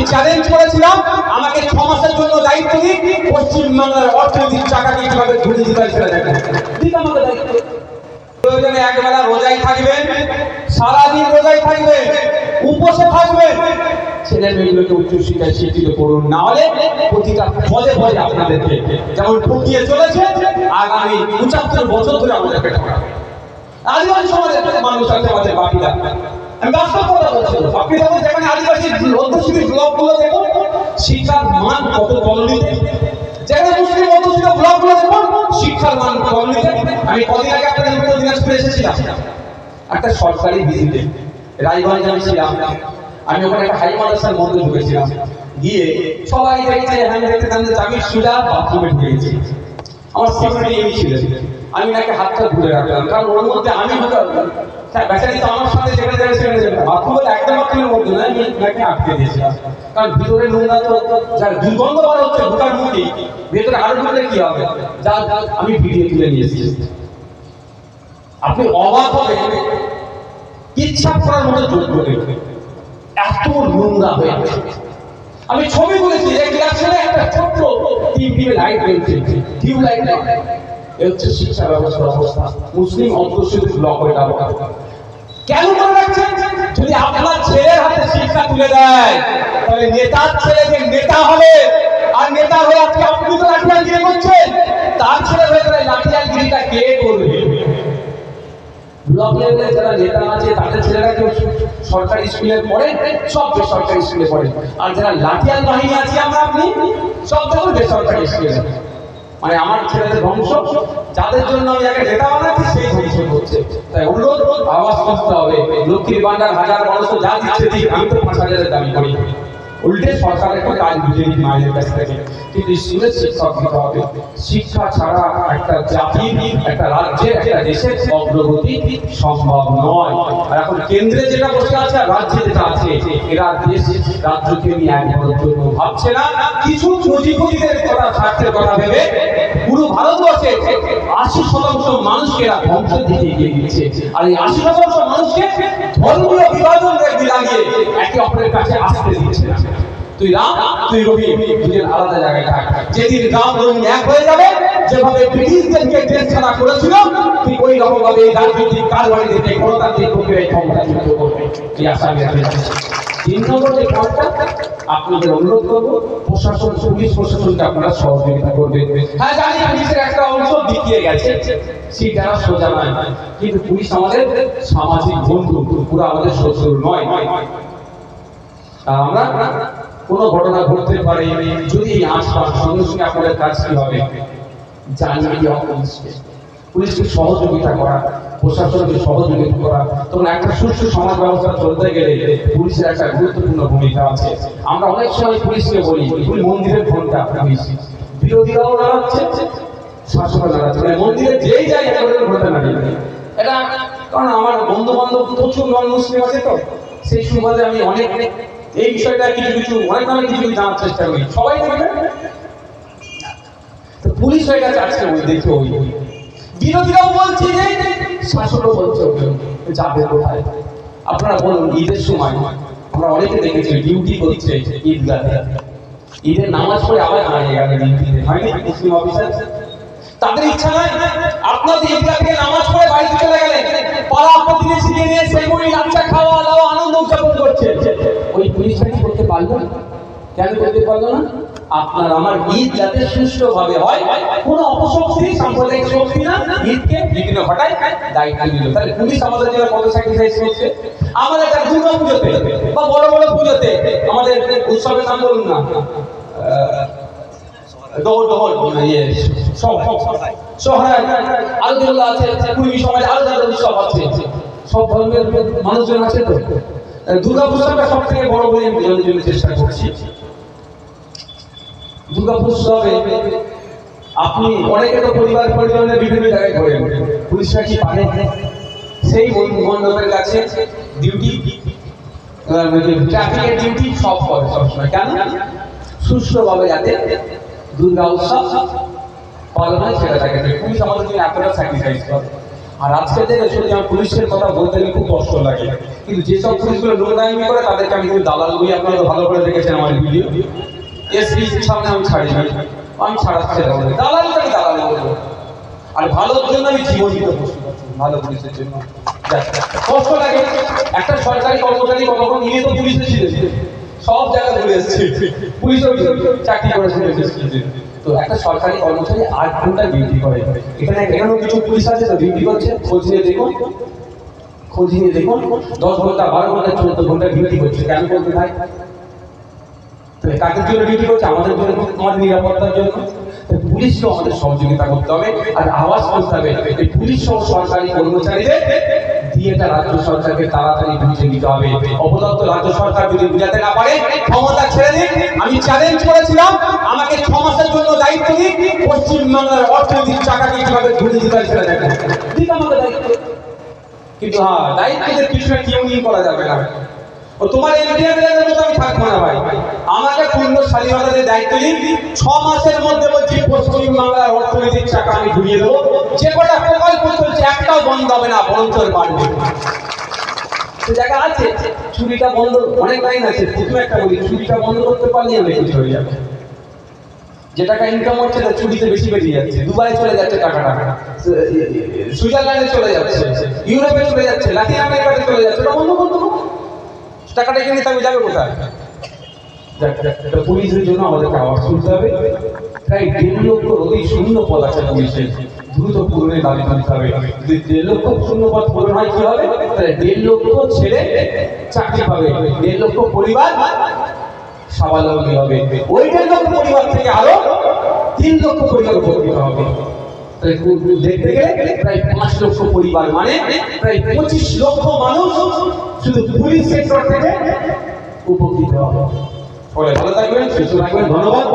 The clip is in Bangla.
আমি চ্যালেঞ্জ করেছিলাম। আমাকে ছ মাসের জন্য দায়িত্ব দিন। পশ্চিমবাংলার অর্থনৈতিক চাকাকে কীভাবে ঘুরে দিতে দায়িত্ব প্রয়োজনে একবেলা রোজাই থাকবেন। সারাদিন রোজাই থাকবেন। উপসে থাকবেন। ছেলে মেয়েগুলোকে করুন। না হলে প্রতিটা পদে আপনাদেরকে যেমন চলেছে বছর ধরে মানুষ আছে, আমাদের আমি বাস্তব কথা বলছি। আপনি যখন যেখানে আদিবাসী অধ্যুষিত শিক্ষার মান কত তলনিতে যেখানে মুসলিম অধ্যুষিত ব্লকগুলো শিক্ষার মান আমি কদিন আগে আপনাদের উত্তর দিনাজপুরে এসেছিলাম। একটা সরকারি ভিজিটে, রায়গঞ্জ আমি ছিলাম। আমি ওখানে একটা হাই মাদ্রাসার মধ্যে ঢুকেছিলাম। গিয়ে সবাই দেখছে আমি দেখতে আমি সুজা বাথরুমে ঢুকেছি। আমার সিকিউরিটি ছিলেন। আমি নাকি হাতটা ধরে রাখলাম। কারণ ওর মধ্যে আমি আমি আপনি অবাক হবে ইচ্ছা করার মতো যোগ্য এত নোংরা হয়ে আছে। আমি ছবি বলেছি যে একটা ছোট্ট টিমে লাইট জ্বলছে। টিউব লাইট হচ্ছে শিক্ষা ব্যবস্থার অবস্থা। মুসলিম অধ্যুষিত ব্লক হয়ে গেল কেন মনে রাখছেন? যদি আপনার ছেলের হাতে শিক্ষা তুলে দেয়, তাহলে নেতার ছেলে যে নেতা হবে, আর নেতা হয়ে আজকে আপনি তো লাঠিয়ালগিরি করছেন তার ছেলে হয়ে গেলে লাঠিয়ালগিরিটা কে করবে? ব্লক লেভেলে যারা নেতা আছে, তাদের ছেলেরা কেউ সরকারি স্কুলে পড়ে? সব বেসরকারি স্কুলে পড়ে। আর যারা লাঠিয়াল বাহিনী আছে আমরা আপনি, সব দেখুন বেসরকারি স্কুলে। মানে আমার ছেলেদের ধ্বংস, যাদের জন্য আমি আগে নেতা বানাচ্ছি, সেই ধ্বংস হচ্ছে তাই অনুরোধ, আওয়াজ করতে হবে। লক্ষ্মীর ভান্ডার হাজার মানুষ যা দিচ্ছে দিক আমি তো পাঁচ হাজারের দাবি করি। উল্টে সরকার একটা কাজ বুঝে নিন মায়ের কাছ থেকে কিন্তু স্কুলে শিক্ষক দিতে হবে। শিক্ষা ছাড়া একটা জাতি, একটা রাজ্যের, একটা দেশের অগ্রগতি সম্ভব নয়। আর এখন কেন্দ্রে যেটা বসে আছে আর রাজ্যে যেটা আছে, এরা দেশ, রাজ্যকে নিয়ে একবারের জন্য ভাবছে না। কিছু পুঁজিপতিদের কথা স্বার্থের কথা ভেবে পুরো ভারতবর্ষে আশি শতাংশ মানুষকে এরা ধ্বংসের দিকে এগিয়ে দিচ্ছে আর এই আশি শতাংশ মানুষকে ধর্মীয় বিভাজন লাগিয়ে একে অপরের কাছে আসতে দিচ্ছে তুই রাম, তুই রবি দুজন আলাদা জায়গায় থাক। যেদিন রাম রবি এক হয়ে যাবে, যেভাবে ব্রিটিশদেরকে ছাড়া করেছিল তুই ওই রকম ভাবে রাজনৈতিক কারবারি থেকে গণতান্ত্রিক প্রক্রিয়ায় ক্ষমতা যুক্ত করবে। এই আশা আমি। তিন নম্বর যে আপনাদের অনুরোধ করব, প্রশাসন, পুলিশ প্রশাসনকে আপনারা সহযোগিতা করবেন। হ্যাঁ জানি পুলিশের একটা অংশ গেছে, সেটা সোজা নয়। কিন্তু পুলিশ আমাদের সামাজিক বন্ধু, পুরো আমাদের শত্রু নয়। আমরা কোনো ঘটনা ঘটতে পারে, যদি আশপাশ সঙ্গে সঙ্গে আপনাদের কাজ কি হবে? পুলিশকে সহযোগিতা করা। প্রশাসনকে সহযোগিতা করা। তখন একটা সুস্থ সমাজ ব্যবস্থা চলতে গেলে পুলিশের একটা গুরুত্বপূর্ণ ভূমিকা আছে। আমরা অনেক সময় পুলিশকে বলি মন্দিরের ঘণ্টা, পুলিশ। বিরোধীরাও দাঁড়াচ্ছে শাসক দাঁড়াচ্ছে মানে মন্দিরে যেই যায় একেবারে ঘণ্টা দাঁড়িয়ে এটা কারণ আমার বন্ধু বান্ধব প্রচুর নন মুসলিম আছে তো। সেই সুবাদে আমি অনেক অনেক এই বিষয়টা কিছু কিছু, অনেক অনেক কিছু জানার চেষ্টা করি। সবাই দেখবে পুলিশ হয়ে গেছে আজকে, ওই দেখে ওই। বিরোধীরাও বলছে যে শাসকও বলছে যাবে কোথায়। আপনারা বলুন, ঈদের সময় আমরা অনেকে দেখেছি, ডিউটি করছে ঈদগাহে। ঈদের নামাজ পড়ে আবার দাঁড়িয়ে গেল ডিউটিতে, হয়নি মুসলিম অফিসার? তাদের ইচ্ছা নাই, আপনাদের ঈদগাহ থেকে নামাজ পড়ে বাড়িতে চলে গেলেন। পাড়া প্রতিবেশীকে নিয়ে সেগুলি লাচ্চা খাওয়া, দাওয়া, আনন্দ উদযাপন করছে ওই পুলিশটা কি করতে পারল কেন করতে পারল না? আপনার আমার ঈদ যাতে সুষ্ঠুভাবে হয়, কোনো অপশক্তি, সাম্প্রদায়িক শক্তি না, ঈদকে বিঘ্ন ঘটায় দায়িত্ব নিল তাহলে পুলিশ আমাদের জন্য কত স্যাক্রিফাইস করছে? আমাদের একটা দুর্গা পুজোতে বা বড় বড় পুজোতে আমাদের উৎসবের নাম বলুন না। ইয়ে উৎসব আছে। সব ধর্মের মানুষজন আছে তো? দুর্গা পুজোটা সব থেকে বড় বলে আমি চেষ্টা করছি। দুর্গা উৎসবে আপনি অনেকে তো পরিবার পরিজনের বিভিন্ন জায়গায় করেন পুলিশরা কি পারে। সেই মণ্ডপের কাছে ডিউটি ট্রাফিকের ডিউটি সব করে সবসময়। কেন? সুষ্ঠুভাবে যাতে দুর্গা উৎসব পালন হয়, সেটা থাকে। পুলিশ আমাদের জন্য এতটা স্যাক্রিফাইস করে। আর আজকে থেকে সত্যি আমার পুলিশের কথা বলতে গেলে খুব কষ্ট লাগে। কিন্তু যেসব পুলিশগুলো নোংরামি করে, তাদেরকে আমি কিন্তু দালাল বই আপনারা ভালো করে দেখেছেন আমার ভিডিও এসপি সামনে আমি ছাড়িনি আমি ছাড়াচ্ছি। দালালকে আমি দালাল বলব আর ভালোর জন্য আমি জীবন দিতে ভালো পুলিশের জন্য। কষ্ট লাগে একটা সরকারি কর্মচারী কতক্ষণ নিয়ে তো পুলিশে ছিল? সব জায়গায় ঘুরে এসেছে। পুলিশেও চাকরি করেছিল তো একটা সরকারি কর্মচারী আট ঘণ্টা ডিউটি করে। এখানে এখানেও কিছু পুলিশ আছে, তো ডিউটি করছে। খোঁজ নিয়ে দেখুন। খোঁজ নিয়ে দেখুন। দশ ঘণ্টা, বারো ঘণ্টা, চোদ্দ ঘণ্টা ডিউটি করছে। কেন করতে ভাই? কাদের জন্য ডিউটি করছে? আমাদের জন্য আমাদের নিরাপত্তার জন্য। তো পুলিশকেও আমাদের সহযোগিতা করতে হবে আর আওয়াজ করতে হবে। এই পুলিশ সহ সরকারি কর্মচারীদের দিয়ে এটা রাজ্য সরকারকে তাড়াতাড়ি বুঝে নিতে হবে। অবদত্ত রাজ্য সরকার যদি বুঝাতে না পারে, ক্ষমতা ছেড়ে দিন। আমি চ্যালেঞ্জ করেছিলাম, আমাকে ছ মাসের জন্য দায়িত্ব দিন। পশ্চিমবাংলার অর্থনৈতিক চাকাকে কীভাবে ঘুরিয়ে দিতে হয় সেটা দেখেন দিন আমাকে দায়িত্ব। কিন্তু হ্যাঁ দায়িত্বের পিছনে কেউ নিয়ে করা যাবে না। ও তোমার এর মতো আমি থাকব না ভাই। আমাকে পূর্ণ স্বাধীনতার দায়িত্ব দিন। ছ মাসের মধ্যে বলছি, পশ্চিম বাংলার অর্থনৈতিক চাকা আমি ঘুরিয়ে দেবো। যে কটা প্রকল্প চলছে, একটাও বন্ধ হবে না, বরঞ্চ বাড়বে। জায়গা আছে, চুরিটা বন্ধ, অনেক লাইন আছে, প্রথমে একটা বলি, চুরিটা বন্ধ করতে পারলে আমি কিছু হয়ে যাবে। যে টাকা ইনকাম হচ্ছে না চুরিতে বেশি বেরিয়ে যাচ্ছে। দুবাই চলে যাচ্ছে টাকাটা। সুইজারল্যান্ডে চলে যাচ্ছে। ইউরোপে চলে যাচ্ছে। লাতিন আমেরিকাতে চলে যাচ্ছে। ওটা বন্ধ করতে। টাকাটা এখানে তবে যাবে কোথায়? পুলিশের জন্য আমাদেরকে আওয়াজ তুলতে হবে। প্রায় দেড় লক্ষ অধিক শূন্য পদ আছে পুলিশের। দ্রুত পূরণের দাবি তুলতে হবে। যদি দেড় লক্ষ শূন্য পদ পূরণ হয়, কি হবে? তাহলে দেড় লক্ষ ছেলে চাকরি পাবে। দেড় লক্ষ পরিবার স্বাবলম্বী হবে। ওই দেড় লক্ষ পরিবার থেকে আরও তিন লক্ষ পরিবার উপকৃত হবে। দেখতে গেলে প্রায় পাঁচ লক্ষ পরিবার মানে প্রায় পঁচিশ লক্ষ মানুষ শুধু পুলিশ সেক্টর থেকে উপকৃত হবে। ফলে ভালো থাকবেন, সুস্থ থাকবেন, ধন্যবাদ।